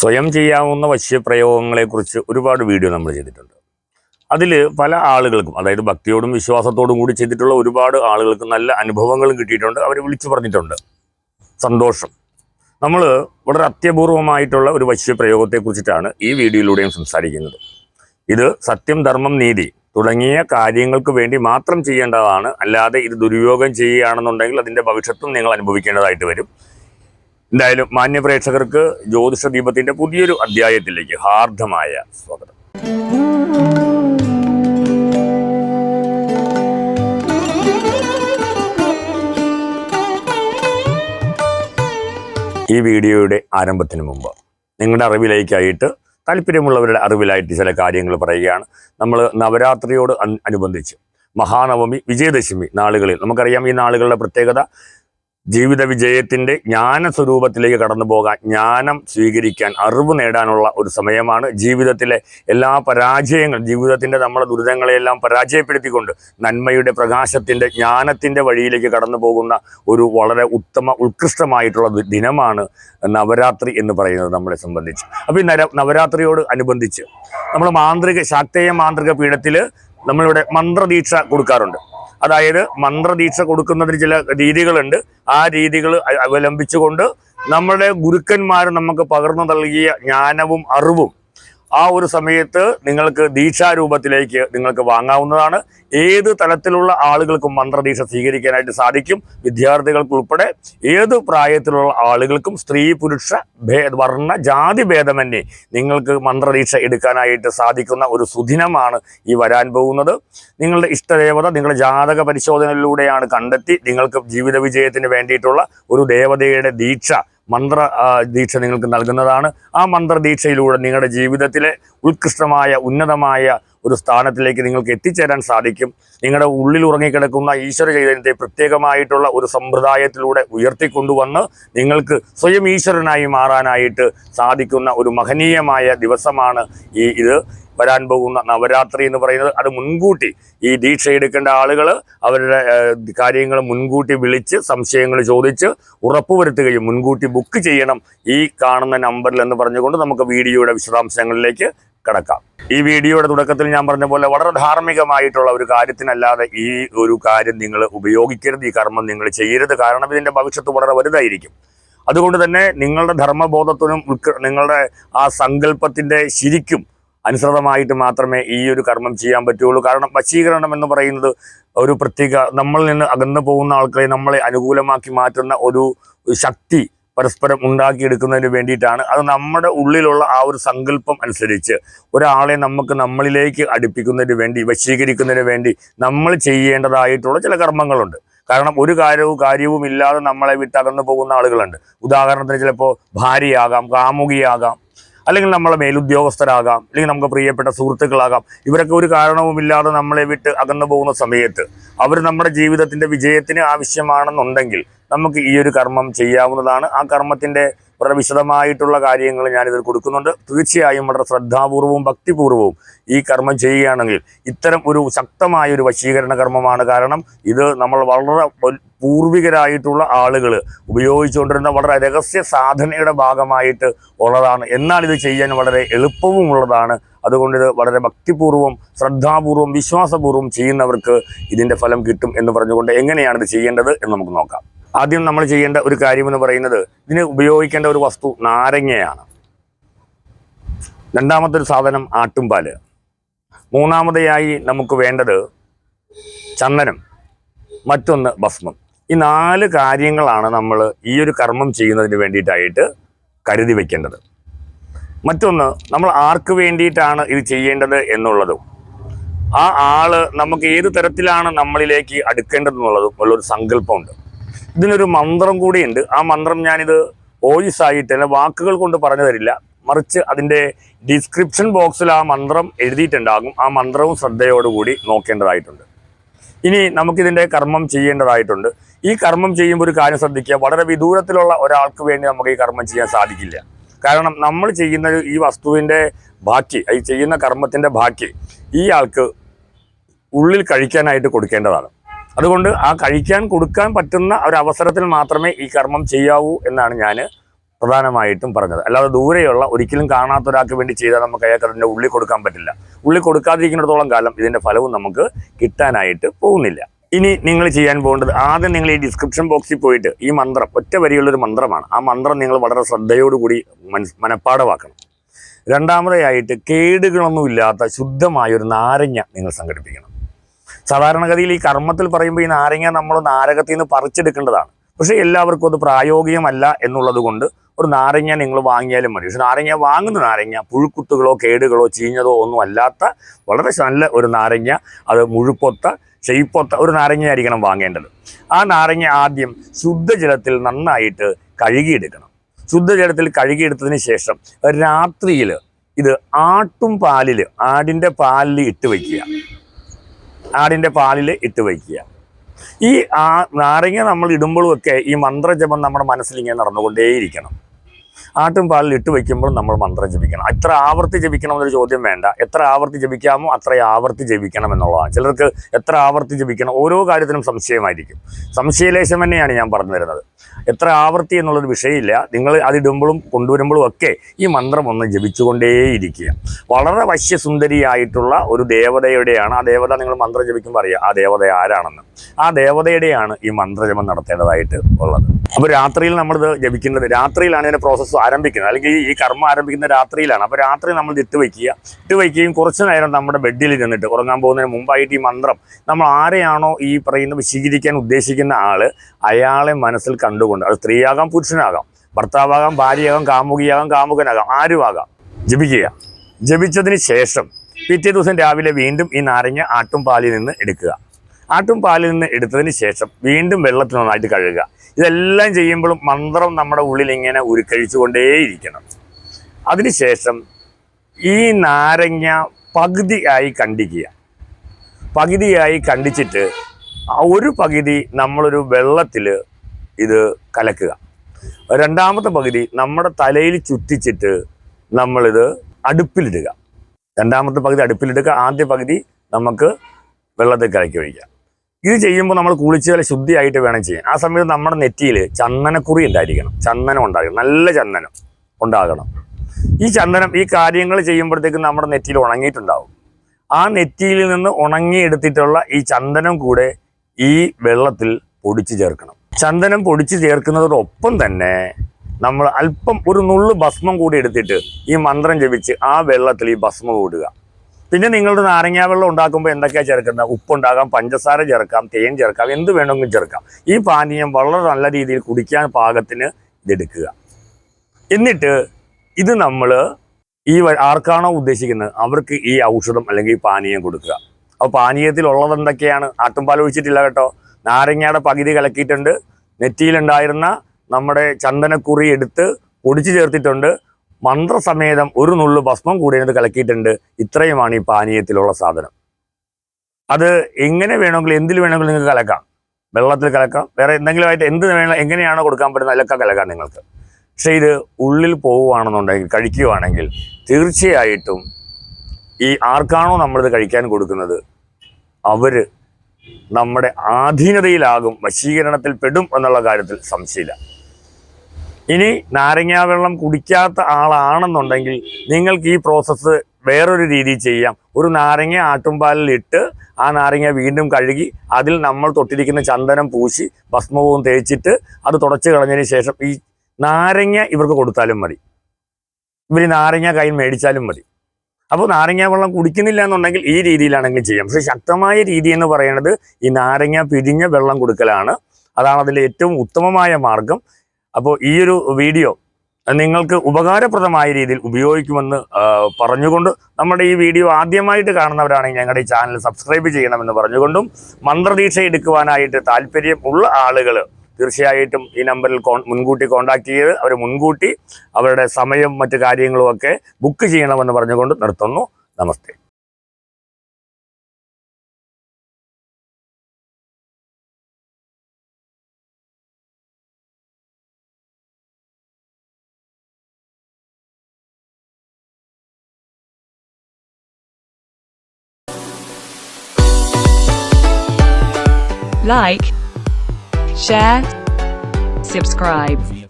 സ്വയം ചെയ്യാവുന്ന വശ്യപ്രയോഗങ്ങളെക്കുറിച്ച് ഒരുപാട് വീഡിയോ നമ്മൾ ചെയ്തിട്ടുണ്ട്. അതിൽ പല ആളുകൾക്കും അതായത് ഭക്തിയോടും വിശ്വാസത്തോടും കൂടി ചെയ്തിട്ടുള്ള ഒരുപാട് ആളുകൾക്ക് നല്ല അനുഭവങ്ങളും കിട്ടിയിട്ടുണ്ട്. അവർ വിളിച്ചു പറഞ്ഞിട്ടുണ്ട്. സന്തോഷം. നമ്മൾ വളരെ അത്യപൂർവമായിട്ടുള്ള ഒരു വശ്യപ്രയോഗത്തെക്കുറിച്ചിട്ടാണ് ഈ വീഡിയോയിലൂടെയും സംസാരിക്കുന്നത്. ഇത് സത്യം ധർമ്മം നീതി തുടങ്ങിയ കാര്യങ്ങൾക്ക് വേണ്ടി മാത്രം ചെയ്യേണ്ടതാണ്. അല്ലാതെ ഇത് ദുരുപയോഗം ചെയ്യുകയാണെന്നുണ്ടെങ്കിൽ അതിന്റെ ഭവിഷ്യത്തും നിങ്ങൾ അനുഭവിക്കേണ്ടതായിട്ട് വരും. എന്തായാലും മാന്യപ്രേക്ഷകർക്ക് ജ്യോതിഷ ദീപത്തിന്റെ പുതിയൊരു അധ്യായത്തിലേക്ക് ഹാർദമായ സ്വാഗതം. ഈ വീഡിയോയുടെ ആരംഭത്തിന് മുമ്പ് നിങ്ങളുടെ അറിവിലേക്കായിട്ട് താല്പര്യമുള്ളവരുടെ അറിവിലായിട്ട് ചില കാര്യങ്ങൾ പറയുകയാണ്. നമ്മൾ നവരാത്രിയോട് അനുബന്ധിച്ച് മഹാനവമി വിജയദശമി നാളുകളിൽ. നമുക്കറിയാം ഈ നാളുകളുടെ പ്രത്യേകത ജീവിത വിജയത്തിന്റെ ജ്ഞാന സ്വരൂപത്തിലേക്ക് കടന്നു പോകാൻ ജ്ഞാനം സ്വീകരിക്കാൻ അറിവ് നേടാനുള്ള ഒരു സമയമാണ് ജീവിതത്തിലെ എല്ലാ പരാജയങ്ങൾ ജീവിതത്തിന്റെ നമ്മുടെ ദുരിതങ്ങളെയെല്ലാം പരാജയപ്പെടുത്തിക്കൊണ്ട് നന്മയുടെ പ്രകാശത്തിന്റെ ജ്ഞാനത്തിന്റെ വഴിയിലേക്ക് കടന്നു പോകുന്ന ഒരു വളരെ ഉത്തമ ഉത്കൃഷ്ടമായിട്ടുള്ള ദിനമാണ് നവരാത്രി എന്ന് പറയുന്നത് നമ്മളെ സംബന്ധിച്ച്. അപ്പോൾ ഈ നവരാത്രിയോട് അനുബന്ധിച്ച് നമ്മൾ മാന്ത്രിക ശാക്തേയ മാന്ത്രിക പീഠത്തിൽ നമ്മളിവിടെ മന്ത്രദീക്ഷ കൊടുക്കാറുണ്ട്. അതായത് മന്ത്രദീക്ഷ കൊടുക്കുന്നതിന് ചില രീതികളുണ്ട്. ആ രീതികൾ അവലംബിച്ചുകൊണ്ട് നമ്മുടെ ഗുരുക്കന്മാർ നമുക്ക് പകർന്നു നൽകിയ ജ്ഞാനവും അറിവും ആ ഒരു സമയത്ത് നിങ്ങൾക്ക് ദീക്ഷാരൂപത്തിലേക്ക് നിങ്ങൾക്ക് വാങ്ങാവുന്നതാണ്. ഏത് തലത്തിലുള്ള ആളുകൾക്കും മന്ത്രദീക്ഷ സ്വീകരിക്കാനായിട്ട് സാധിക്കും. വിദ്യാർത്ഥികൾക്ക് ഉൾപ്പെടെ ഏത് പ്രായത്തിലുള്ള ആളുകൾക്കും സ്ത്രീ പുരുഷ ഭേ വർണ ജാതി ഭേദമന്യേ നിങ്ങൾക്ക് മന്ത്രദീക്ഷ എടുക്കാനായിട്ട് സാധിക്കുന്ന ഒരു സുദിനമാണ് ഈ വരാൻ പോകുന്നത്. നിങ്ങളുടെ ഇഷ്ടദേവത നിങ്ങളുടെ ജാതക പരിശോധനയിലൂടെയാണ് കണ്ടെത്തി നിങ്ങൾക്ക് ജീവിത വിജയത്തിന് വേണ്ടിയിട്ടുള്ള ഒരു ദേവതയുടെ ദീക്ഷ മന്ത്ര ദീക്ഷ നിങ്ങൾക്ക് നൽകുന്നതാണ്. ആ മന്ത്രദീക്ഷയിലൂടെ നിങ്ങളുടെ ജീവിതത്തിലെ ഉത്കൃഷ്ടമായ ഉന്നതമായ ഒരു സ്ഥാനത്തിലേക്ക് നിങ്ങൾക്ക് എത്തിച്ചേരാൻ സാധിക്കും. നിങ്ങളുടെ ഉള്ളിൽ ഉറങ്ങിക്കിടക്കുന്ന ഈശ്വര ചൈതന്യത്തെ പ്രത്യേകമായിട്ടുള്ള ഒരു സമ്പ്രദായത്തിലൂടെ ഉയർത്തിക്കൊണ്ടുവന്ന് നിങ്ങൾക്ക് സ്വയം ഈശ്വരനായി മാറാനായിട്ട് സാധിക്കുന്ന ഒരു മഹനീയമായ ദിവസമാണ് ഈ ഇത്. വരാൻ പോകുന്ന നവരാത്രി എന്ന് പറയുന്നത് അത് മുൻകൂട്ടി ഈ ദീക്ഷ എടുക്കേണ്ട ആളുകൾ അവരുടെ കാര്യങ്ങൾ മുൻകൂട്ടി വിളിച്ച് സംശയങ്ങൾ ചോദിച്ച് ഉറപ്പുവരുത്തുകയും മുൻകൂട്ടി ബുക്ക് ചെയ്യണം ഈ കാണുന്ന നമ്പറിൽ എന്ന് പറഞ്ഞുകൊണ്ട് നമുക്ക് വീഡിയോയുടെ വിശദാംശങ്ങളിലേക്ക് കിടക്കാം. ഈ വീഡിയോയുടെ തുടക്കത്തിൽ ഞാൻ പറഞ്ഞ പോലെ വളരെ ധാർമ്മികമായിട്ടുള്ള ഒരു കാര്യത്തിനല്ലാതെ ഈ ഒരു കാര്യം നിങ്ങൾ ഉപയോഗിക്കരുത് ഈ കർമ്മം നിങ്ങൾ ചെയ്യരുത്. കാരണം ഇതിന്റെ ഭവിഷ്യത്ത് വളരെ വലുതായിരിക്കും. അതുകൊണ്ട് തന്നെ നിങ്ങളുടെ ധർമ്മബോധത്തിനും നിങ്ങളുടെ ആ സങ്കല്പത്തിന്റെ ശരിക്കും അനുസൃതമായിട്ട് മാത്രമേ ഈ ഒരു കർമ്മം ചെയ്യാൻ പറ്റുള്ളൂ കാരണം വശീകരണം എന്ന് പറയുന്നത് ഒരു പ്രത്യേക നമ്മളിൽ നിന്ന് അകന്നു പോകുന്ന ആൾക്കാരെ നമ്മളെ അനുകൂലമാക്കി മാറ്റുന്ന ഒരു ശക്തി പരസ്പരം ഉണ്ടാക്കിയെടുക്കുന്നതിന് വേണ്ടിയിട്ടാണ്. അത് നമ്മുടെ ഉള്ളിലുള്ള ആ ഒരു സങ്കല്പം അനുസരിച്ച് ഒരാളെ നമുക്ക് നമ്മളിലേക്ക് അടുപ്പിക്കുന്നതിന് വേണ്ടി വശീകരിക്കുന്നതിന് വേണ്ടി നമ്മൾ ചെയ്യേണ്ടതായിട്ടുള്ള ചില കർമ്മങ്ങളുണ്ട്. കാരണം ഒരു കാര്യവും കാര്യവും ഇല്ലാതെ നമ്മളെ വിട്ടകന്നു പോകുന്ന ആളുകളുണ്ട്. ഉദാഹരണത്തിന് ചിലപ്പോൾ ഭാര്യയാകാം കാമുകിയാകാം അല്ലെങ്കിൽ നമ്മളെ മേലുദ്യോഗസ്ഥരാകാം അല്ലെങ്കിൽ നമുക്ക് പ്രിയപ്പെട്ട സുഹൃത്തുക്കളാകാം. ഇവരൊക്കെ ഒരു കാരണവുമില്ലാതെ നമ്മളെ വിട്ട് അകന്നു പോകുന്ന സമയത്ത് അവർ നമ്മുടെ ജീവിതത്തിന്റെ വിജയത്തിന് ആവശ്യമാണെന്നുണ്ടെങ്കിൽ നമുക്ക് ഈ ഒരു കർമ്മം ചെയ്യാവുന്നതാണ്. ആ കർമ്മത്തിന്റെ വളരെ വിശദമായിട്ടുള്ള കാര്യങ്ങൾ ഞാനിതിൽ കൊടുക്കുന്നുണ്ട്. തീർച്ചയായും വളരെ ശ്രദ്ധാപൂർവവും ഭക്തിപൂർവവും ഈ കർമ്മം ചെയ്യുകയാണെങ്കിൽ ഇത്തരം ഒരു ശക്തമായ ഒരു വശീകരണ കർമ്മമാണ് കാരണം ഇത് നമ്മൾ വളരെ പൂർവികരായിട്ടുള്ള ആളുകൾ ഉപയോഗിച്ചുകൊണ്ടിരുന്ന വളരെ രഹസ്യ സാധനയുടെ ഭാഗമായിട്ട് ഉള്ളതാണ്. എന്നാൽ ഇത് ചെയ്യാൻ വളരെ എളുപ്പവും ഉള്ളതാണ്. അതുകൊണ്ട് ഇത് വളരെ ഭക്തിപൂർവം ശ്രദ്ധാപൂർവം വിശ്വാസപൂർവം ചെയ്യുന്നവർക്ക് ഇതിന്റെ ഫലം കിട്ടും എന്ന് പറഞ്ഞുകൊണ്ട് എങ്ങനെയാണ് ഇത് ചെയ്യേണ്ടത് എന്ന് നമുക്ക് നോക്കാം. ആദ്യം നമ്മൾ ചെയ്യേണ്ട ഒരു കാര്യമെന്ന് പറയുന്നത് ഇതിന് ഉപയോഗിക്കേണ്ട ഒരു വസ്തു നാരങ്ങയാണ്. രണ്ടാമത്തെ ഒരു സാധനം ആട്ടുംപാൽ. മൂന്നാമതായി നമുക്ക് വേണ്ടത് ചന്ദനം മറ്റൊന്ന് ഭസ്മം. ഈ നാല് കാര്യങ്ങളാണ് നമ്മൾ ഈ ഒരു കർമ്മം ചെയ്യുന്നതിന് വേണ്ടിയിട്ടായിട്ട് കരുതി വയ്ക്കേണ്ടത് മറ്റൊന്ന് നമ്മൾ ആർക്ക് വേണ്ടിയിട്ടാണ് ഇത് ചെയ്യേണ്ടത് എന്നുള്ളതും ആ ആൾ നമുക്ക് ഏത് തരത്തിലാണ് നമ്മളിലേക്ക് അടുക്കേണ്ടതെന്നുള്ളതും ഉള്ളൊരു സങ്കല്പമുണ്ട്. ഇതിനൊരു മന്ത്രം കൂടിയുണ്ട്. ആ മന്ത്രം ഞാനിത് വോയിസ് ആയിട്ട് അല്ലെ വാക്കുകൾ കൊണ്ട് പറഞ്ഞു തരില്ല. മറിച്ച് അതിന്റെ ഡിസ്ക്രിപ്ഷൻ ബോക്സിൽ ആ മന്ത്രം എഴുതിയിട്ടുണ്ടാകും. ആ മന്ത്രവും ശ്രദ്ധയോടുകൂടി നോക്കേണ്ടതായിട്ടുണ്ട്. ഇനി നമുക്കിതിന്റെ കർമ്മം ചെയ്യേണ്ടതായിട്ടുണ്ട്. ഈ കർമ്മം ചെയ്യുമ്പോൾ ഒരു കാര്യം ശ്രദ്ധിക്കുക. വളരെ വിദൂരത്തിലുള്ള ഒരാൾക്ക് വേണ്ടി നമുക്ക് ഈ കർമ്മം ചെയ്യാൻ സാധിക്കില്ല. കാരണം നമ്മൾ ചെയ്യുന്ന ഈ വസ്തുവിന്റെ ബാക്കി ഈ ചെയ്യുന്ന കർമ്മത്തിന്റെ ബാക്കി ഈ ആൾക്ക് ഉള്ളിൽ കഴിക്കാനായിട്ട് കൊടുക്കേണ്ടതാണ്. അതുകൊണ്ട് ആ കഴിക്കാൻ കൊടുക്കാൻ പറ്റുന്ന ഒരു അവസരത്തിൽ മാത്രമേ ഈ കർമ്മം ചെയ്യാവൂ എന്നാണ് ഞാൻ പ്രധാനമായിട്ടും പറഞ്ഞത്. അല്ലാതെ ദൂരെയുള്ള ഒരിക്കലും കാണാത്ത ഒരാൾക്ക് വേണ്ടി ചെയ്താൽ നമുക്ക് അയാൾക്ക് അതിന്റെ ഉള്ളിൽ കൊടുക്കാൻ പറ്റില്ല. ഉള്ളിൽ കൊടുക്കാതിരിക്കുന്നിടത്തോളം കാലം ഇതിന്റെ ഫലവും നമുക്ക് കിട്ടാനായിട്ട് പോകുന്നില്ല. ഇനി നിങ്ങൾ ചെയ്യാൻ പോകേണ്ടത് ആദ്യം നിങ്ങൾ ഈ ഡിസ്ക്രിപ്ഷൻ ബോക്സിൽ പോയിട്ട് ഈ മന്ത്രം ഒറ്റ വരിയുള്ളൊരു മന്ത്രമാണ്. ആ മന്ത്രം നിങ്ങൾ വളരെ ശ്രദ്ധയോടുകൂടി മനസ് മനഃപ്പാടമാക്കണം രണ്ടാമതായിട്ട് കേടുകളൊന്നുമില്ലാത്ത ശുദ്ധമായൊരു നാരങ്ങ നിങ്ങൾ സംഘടിപ്പിക്കണം. സാധാരണഗതിയിൽ ഈ കർമ്മത്തിൽ പറയുമ്പോൾ ഈ നാരങ്ങ നമ്മൾ നാരകത്തിൽ നിന്ന് പറിച്ചെടുക്കേണ്ടതാണ്. പക്ഷേ എല്ലാവർക്കും അത് പ്രായോഗികമല്ല എന്നുള്ളത് കൊണ്ട് ഒരു നാരങ്ങ നിങ്ങൾ വാങ്ങിയാലും മതി. പക്ഷെ നാരങ്ങ വാങ്ങുന്ന നാരങ്ങ പുഴുക്കുത്തുകളോ കേടുകളോ ചീഞ്ഞതോ ഒന്നും അല്ലാത്ത വളരെ നല്ല ഒരു നാരങ്ങ അത് മുഴുപ്പൊത്ത ഷെയ്പ്പൊത്ത ഒരു നാരങ്ങയായിരിക്കണം വാങ്ങേണ്ടത്. ആ നാരങ്ങ ആദ്യം ശുദ്ധജലത്തിൽ നന്നായിട്ട് കഴുകിയെടുക്കണം. ശുദ്ധജലത്തിൽ കഴുകിയെടുത്തതിന് ശേഷം രാത്രിയിൽ ഇത് ആട്ടും പാലിൽ ആടിന്റെ പാലിൽ ഇട്ട് വയ്ക്കുക ആടിന്റെ പാലിൽ ഇട്ട് വയ്ക്കുക. ഈ ആ നാരങ്ങ നമ്മൾ ഇടുമ്പോഴുമൊക്കെ ഈ മന്ത്രജപം നമ്മുടെ മനസ്സിൽ ഇങ്ങനെ നടന്നുകൊണ്ടേയിരിക്കണം. ആട്ടും പാലിൽ ഇട്ട് വയ്ക്കുമ്പോൾ നമ്മൾ മന്ത്രം ജപിക്കണം. എത്ര ആവർത്തി ജപിക്കണം എന്നൊരു ചോദ്യം വേണ്ട. എത്ര ആവർത്തി ജപിക്കാമോ അത്ര ആവർത്തി ജപിക്കണം എന്നുള്ളതാണ്. ചിലർക്ക് എത്ര ആവർത്തി ജപിക്കണം ഓരോ കാര്യത്തിനും സംശയമായിരിക്കും. സംശയലേശം തന്നെയാണ് ഞാൻ പറഞ്ഞു തരുന്നത്. എത്ര ആവർത്തി എന്നുള്ളൊരു വിഷയമില്ല. നിങ്ങൾ അതിടുമ്പോഴും കൊണ്ടുവരുമ്പോഴും ഒക്കെ ഈ മന്ത്രം ഒന്ന് ജപിച്ചുകൊണ്ടേയിരിക്കുക. വളരെ വശ്യസുന്ദരിയായിട്ടുള്ള ഒരു ദേവതയുടെയാണ് ആ ദേവത നിങ്ങൾ മന്ത്രം ജപിക്കുമ്പോൾ അറിയാം ആ ദേവത ആരാണെന്ന്. ആ ദേവതയുടെയാണ് ഈ മന്ത്രജപം നടത്തേണ്ടതായിട്ട് ഉള്ളത്. അപ്പോൾ രാത്രിയിൽ നമ്മളിത് ജപിക്കുന്നത് രാത്രിയിലാണ് ഇതിന്റെ പ്രോസസ്സ് ആരംഭിക്കുന്നത്. അല്ലെങ്കിൽ ഈ കർമ്മം ആരംഭിക്കുന്ന രാത്രിയിലാണ്. അപ്പോൾ രാത്രി നമ്മൾ ഇത് ഇട്ട് വയ്ക്കുക. ഇട്ട് വയ്ക്കുകയും കുറച്ച് നേരം നമ്മുടെ ബെഡിൽ ഇരുന്നിട്ട് ഉറങ്ങാൻ പോകുന്നതിന് മുമ്പായിട്ട് ഈ മന്ത്രം നമ്മൾ ആരെയാണോ ഈ പറയുന്ന വിശീകരിക്കാൻ ഉദ്ദേശിക്കുന്ന ആൾ അയാളെ മനസ്സിൽ കണ്ടുകൊണ്ട് അത് സ്ത്രീയാകാം പുരുഷനാകാം. ഭർത്താവാകാം ഭാര്യയാകാം കാമുകിയാകാം കാമുകനാകാം ആരുമാകാം. ജപിക്കുക. ജപിച്ചതിന് ശേഷം പിറ്റേ ദിവസം രാവിലെ വീണ്ടും ഈ നാരങ്ങ ആട്ടും പാലിൽ നിന്ന് എടുക്കുക. ആട്ടും പാലിൽ നിന്ന് എടുത്തതിന് ശേഷം വീണ്ടും വെള്ളത്തിൽ നന്നായിട്ട് കഴുകുക. ഇതെല്ലാം ചെയ്യുമ്പോഴും മന്ത്രം നമ്മുടെ ഉള്ളിൽ ഇങ്ങനെ ഉരുക്കഴിച്ചുകൊണ്ടേയിരിക്കണം. അതിനുശേഷം ഈ നാരങ്ങ പകുതിയായി കണ്ടിക്കുക. പകുതിയായി കണ്ടിച്ചിട്ട് ഒരു പകുതി നമ്മളൊരു വെള്ളത്തിൽ ഇത് കലക്കുക. രണ്ടാമത്തെ പകുതി നമ്മുടെ തലയിൽ ചുറ്റിച്ചിട്ട് നമ്മളിത് അടുപ്പിലിടുക. രണ്ടാമത്തെ പകുതി അടുപ്പിലിടുക. ആദ്യ പകുതി നമുക്ക് വെള്ളത്തിൽ കലക്കി ഒഴിക്കാം ഇത് ചെയ്യുമ്പോൾ നമ്മൾ കുളിച്ച് വില ശുദ്ധിയായിട്ട് വേണം ചെയ്യാൻ. ആ സമയത്ത് നമ്മുടെ നെറ്റിയിൽ ചന്ദനക്കുറി ഉണ്ടായിരിക്കണം. ചന്ദനം ഉണ്ടാകണം. നല്ല ചന്ദനം ഉണ്ടാകണം. ഈ ചന്ദനം ഈ കാര്യങ്ങൾ ചെയ്യുമ്പോഴത്തേക്കും നമ്മുടെ നെറ്റിയിൽ ഉണങ്ങിയിട്ടുണ്ടാവും. ആ നെറ്റിയിൽ നിന്ന് ഉണങ്ങിയെടുത്തിട്ടുള്ള ഈ ചന്ദനം കൂടെ ഈ വെള്ളത്തിൽ പൊടിച്ചു ചേർക്കണം. ചന്ദനം പൊടിച്ച് ചേർക്കുന്നതോടൊപ്പം തന്നെ നമ്മൾ അല്പം ഒരു നുള്ളു ഭസ്മം കൂടി എടുത്തിട്ട് ഈ മന്ത്രം ജപിച്ച് ആ വെള്ളത്തിൽ ഈ ഭസ്മം കൂടുക പിന്നെ നിങ്ങളുടെ നാരങ്ങാ വെള്ളം ഉണ്ടാക്കുമ്പോൾ എന്തൊക്കെയാണ് ചേർക്കുന്നത്? ഉപ്പുണ്ടാകാം പഞ്ചസാര ചേർക്കാം തേൻ ചേർക്കാം എന്ത് വേണമെങ്കിലും ചേർക്കാം. ഈ പാനീയം വളരെ നല്ല രീതിയിൽ കുടിക്കാൻ പാകത്തിന് ഇതെടുക്കുക. എന്നിട്ട് ഇത് നമ്മൾ ഈ ആർക്കാണോ ഉദ്ദേശിക്കുന്നത്? അവർക്ക് ഈ ഔഷധം അല്ലെങ്കിൽ ഈ പാനീയം കൊടുക്കുക. അപ്പോൾ പാനീയത്തിലുള്ളത് എന്തൊക്കെയാണ്? ആട്ടുംപാൽ ഒഴിച്ചിട്ടില്ല കേട്ടോ. നാരങ്ങയുടെ പകുതി കലക്കിയിട്ടുണ്ട്. നെറ്റിയിലുണ്ടായിരുന്ന നമ്മുടെ ചന്ദനക്കുറി എടുത്ത് പൊടിച്ചു ചേർത്തിട്ടുണ്ട്. മന്ത്രസമേതം ഒരു നുള്ളു ഭസ്മം കൂടി കലക്കിയിട്ടുണ്ട്. ഇത്രയുമാണ് ഈ പാനീയത്തിലുള്ള സാധനം. അത് എങ്ങനെ വേണമെങ്കിലും എന്തിൽ വേണമെങ്കിലും നിങ്ങൾക്ക് കലക്കാം. വെള്ളത്തിൽ കലക്കാം. വേറെ എന്തെങ്കിലും ആയിട്ട് എന്ത് വേണം എങ്ങനെയാണോ കൊടുക്കാൻ പറ്റുന്നത് അതിലൊക്കെ കലക്കാം നിങ്ങൾക്ക്. പക്ഷേ ഇത് ഉള്ളിൽ പോവുകയാണെന്നുണ്ടെങ്കിൽ കഴിക്കുകയാണെങ്കിൽ തീർച്ചയായിട്ടും ഈ ആർക്കാണോ നമ്മളിത് കഴിക്കാൻ കൊടുക്കുന്നത് അവർ നമ്മുടെ ആധീനതയിലാകും വശീകരണത്തിൽ പെടും എന്നുള്ള കാര്യത്തിൽ സംശയമില്ല. ഇനി നാരങ്ങാവെള്ളം കുടിക്കാത്ത ആളാണെന്നുണ്ടെങ്കിൽ നിങ്ങൾക്ക് ഈ പ്രോസസ്സ് വേറൊരു രീതി ചെയ്യാം. ഒരു നാരങ്ങ ആട്ടുംപാലിൽ ഇട്ട് ആ നാരങ്ങ വീണ്ടും കഴുകി അതിൽ നമ്മൾ തൊട്ടിരിക്കുന്ന ചന്ദനം പൂശി ഭസ്മവും തേച്ചിട്ട് അത് തുടച്ചു കളഞ്ഞതിന് ശേഷം ഈ നാരങ്ങ ഇവർക്ക് കൊടുത്താലും മതി. ഇവർ നാരങ്ങ കയ്യിൽ മേടിച്ചാലും മതി. അപ്പോൾ നാരങ്ങ വെള്ളം കുടിക്കുന്നില്ല എന്നുണ്ടെങ്കിൽ ഈ രീതിയിലാണെങ്കിലും ചെയ്യാം. പക്ഷേ ശക്തമായ രീതി എന്ന് പറയുന്നത് ഈ നാരങ്ങ പിരിഞ്ഞ വെള്ളം കൊടുക്കലാണ്. അതാണ് അതിന്റെ ഏറ്റവും ഉത്തമമായ മാർഗം. അപ്പോൾ ഈ ഒരു വീഡിയോ നിങ്ങൾക്ക് ഉപകാരപ്രദമായ രീതിയിൽ ഉപയോഗിക്കുമെന്ന് പറഞ്ഞുകൊണ്ട് നമ്മുടെ ഈ വീഡിയോ ആദ്യമായിട്ട് കാണുന്നവരാണെങ്കിൽ ഞങ്ങളുടെ ഈ ചാനൽ സബ്സ്ക്രൈബ് ചെയ്യണമെന്ന് പറഞ്ഞുകൊണ്ടും മന്ത്രദീക്ഷ എടുക്കുവാനായിട്ട് താല്പര്യം ഉള്ള ആളുകൾ തീർച്ചയായിട്ടും ഈ നമ്പറിൽ മുൻകൂട്ടി കോൺടാക്ട് ചെയ്ത് അവർ മുൻകൂട്ടി അവരുടെ സമയം മറ്റു കാര്യങ്ങളും ഒക്കെ ബുക്ക് ചെയ്യണമെന്ന് പറഞ്ഞുകൊണ്ട് നിർത്തുന്നു. നമസ്തേ. Like, share, subscribe.